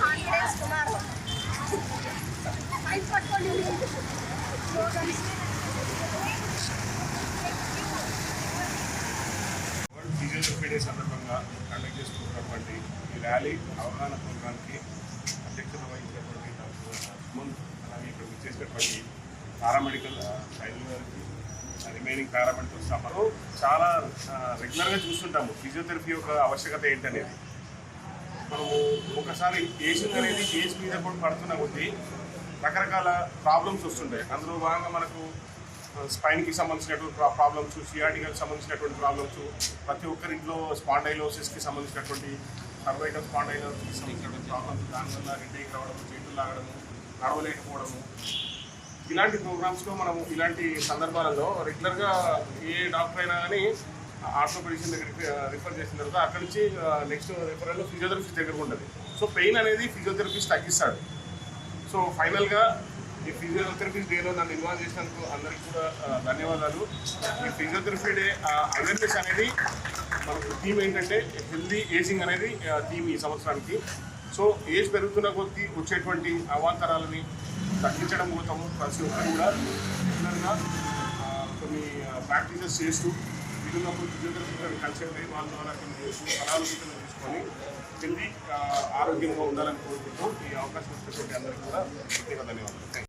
Confidence Kumar mic పట్టుకోండి సందర్భంగా conduct చేసుకుంటున్నటువంటి ఈ ర్యాలీ అవగాహన ప్రోగ్రాంకి అధ్యక్షత వహించినటువంటి డాక్టర్ అస్మన్ అలాగే ఇక్కడ చేసినటువంటి పారామెడికల్ సైజు గారికి రిమైనింగ్ పారామెడికల్ స్టాఫ్ చాలా రెగ్యులర్గా చూస్తుంటాము. ఫిజియోథెరపీ యొక్క ఆవశ్యకత ఏంటనేది. మనము ఒకసారి ఏజింగ్ అనేది ఏజ్ మీద కూడా పడుతున్న కొద్దీ రకరకాల ప్రాబ్లమ్స్ వస్తుంటాయి. అందులో భాగంగా మనకు స్పైన్కి సంబంధించినటువంటి ప్రాబ్లమ్స్ సిఆర్టీకి సంబంధించినటువంటి ప్రాబ్లమ్స్ ప్రతి ఒక్కరింట్లో స్పాండైలోసిస్కి సంబంధించినటువంటి సర్వైకల్ స్పాండైలోసిస్కి సంబంధించినటువంటి ప్రాబ్లమ్స్ దానివల్ల హెడేక్ రావడము చేతులు లాగడము నడవలేకపోవడము ఇలాంటి ప్రోగ్రామ్స్లో మనము ఇలాంటి సందర్భాలలో రెగ్యులర్గా ఏ డాక్టర్ అయినా కానీ ఆర్థోపెడిషన్ దగ్గరికి రిఫర్ చేసిన తర్వాత అక్కడ నుంచి నెక్స్ట్ రిఫరల్ ఫిజియోథెరపిస్ట్ దగ్గర ఉంటుంది. సో పెయిన్ అనేది ఫిజియోథెరపిస్ట్ తగ్గిస్తాడు. సో ఫైనల్గా ఈ ఫిజియోథెరపీ డేలో నన్ను ఇన్వాల్వ్ చేసినందుకు అందరికీ కూడా ధన్యవాదాలు. ఈ ఫిజియోథెరపీ డే అవేర్నెస్ అనేది మనకు థీమ్ ఏంటంటే హెల్దీ ఏజింగ్ అనేది థీమ్ ఈ సంవత్సరానికి. సో ఏజ్ పెరుగుతున్న కొద్దీ వచ్చేటువంటి అవాంతరాలని తగ్గించడం కోసము ప్రతి ఒక్కరు కూడా రెగ్యులర్గా కొన్ని ప్రాక్టీసెస్ చేస్తూ వీళ్ళప్పుడు ఫిజియోథెరపీ కన్సల్ట్ వాళ్ళ ద్వారా కొన్ని సలహాలు తీసుకొని హెల్దీ ఆరోగ్యంగా ఉండాలని కోరుకుంటూ ఈ అవకాశం ఇచ్చినటువంటి అందరికీ కూడా ప్రత్యేక ధన్యవాదాలు.